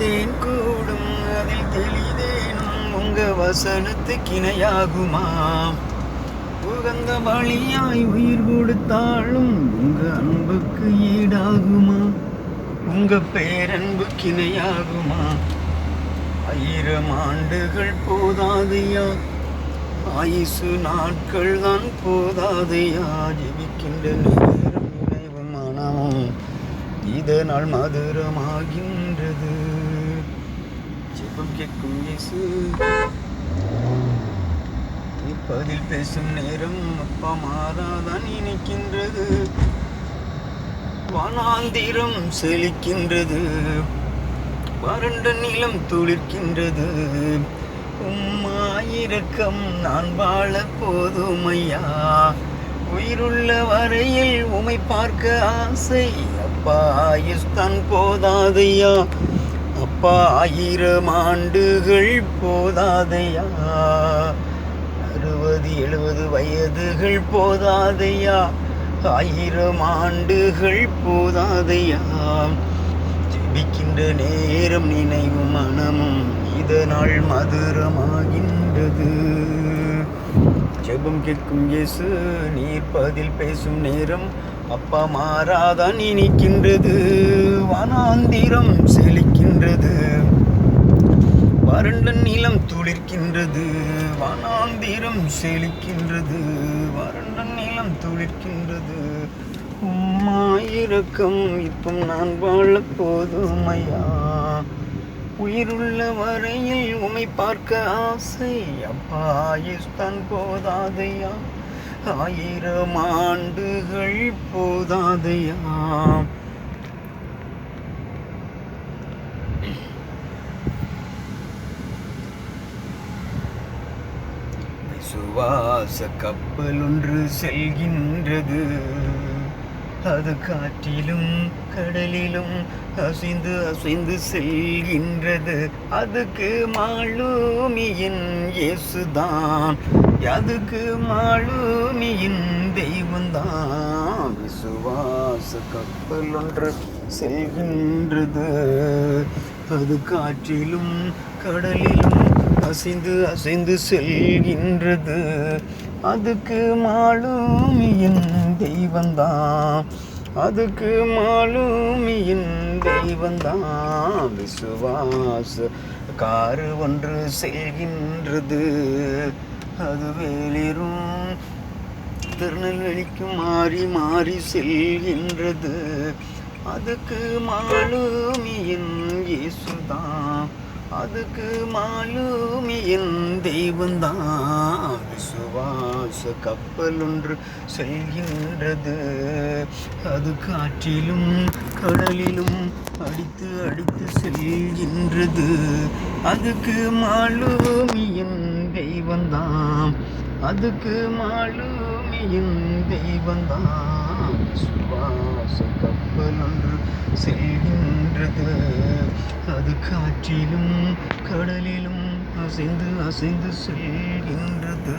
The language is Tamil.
தேன் கூடும் அதில் தெளிதேனும் உங்க வசனத்து கிணையாகுமா? உகந்த வழியாய் உயிர் கொடுத்தாலும் உங்க அன்புக்கு ஈடாகுமா? உங்க பேரன்பு கிணையாகுமா? ஆயிரம் ஆண்டுகள் போதாதையா? ஆயுசு நாட்கள் தான் போதாதையா? ஜெபிக்கின்ற நேரம் நினைவு மனமும் இதனால் மதுரமாகின்றது. ஜெபம் கேட்கும் இயேசு. இப்பதில் பேசும் நேரம் அப்பா மாறாதான் இணைக்கின்றது. வனாந்திரம் செழிக்கின்றது. வறண்ட நிலம் துளிர்க்கின்றது. உம்மாயிரக்கம் நான் வாழ போதும் ஐயா. உயிருள்ள வரையில் உமை பார்க்க ஆசை. அப்பா ஆயுஸ்தான் போதாதையா? அப்பா ஆயிரம் ஆண்டுகள் போதாதையா? அறுபது எழுபது வயதுகள் போதாதையா? ஆயிரம் ஆண்டுகள் போதாதையா? ஜெபிக்கின்ற நேரம் நினைவு மனமும் இதனால் மதுரமாகின்றது. ஜெபம் கேட்கும் இயேசு நீர் பதில் பேசும் நேரம் அப்பா மாறாதான் இனிக்கின்றது. வனாந்திரம் செழிக்கின்றது வறண்ட நிலம் துளிர்க்கின்றது. வனாந்திரம் செழிக்கின்றது. வறண்ட நிலம் துளிர்க்கின்றது. உம்மாயிரக்கம் இப்போ நான் வாழ போதுமையா? உயிருள்ள வரையில் உமை பார்க்க ஆசை. அப்பா ஆயுஸ்தான் போதாதையா? ஆயிரம் ஆண்டுகள் போதாதையா? சுவாச கப்பல் ஒன்று செல்கின்றது. அது காற்றிலும் கடலிலும் அசைந்து அசைந்து செல்கின்றது. அதுக்கு மாலூமியின் இயேசுதான். அதுக்கு மாலூமியின் தெய்வந்தான் விசுவாச கப்பல் ஒன்று செல்கின்றது. அது காற்றிலும் கடலிலும் அசைந்து அசைந்து செல்கின்றது. அதுக்கு மாலுமியின் தெய்வந்தான். அதுக்கு மாலுமியின் தெய்வந்தான். விசுவாச காரு ஒன்று செல்கின்றது. அது வேலிரும் திருநெல்வேலிக்கு மாறி மாறி செல்கின்றது. அதுக்கு மாலுமியின் இயேசுதான். அதுக்கு மாலுமி என் தெய்வந்தான் விசுவாச கப்பல் ஒன்று செல்கின்றது. அது காற்றிலும் கடலிலும் அடித்து அடித்து செல்கின்றது. அதுக்கு மாலுமி என் தெய்வந்தான் அதுக்கு மாலுமி என் தெய்வந்தான் விசுவாச கப்பல் ஒன்று செல்கின்றது அது காற்றிலும் கடலிலும் அசைந்து அசைந்து செல்கின்றது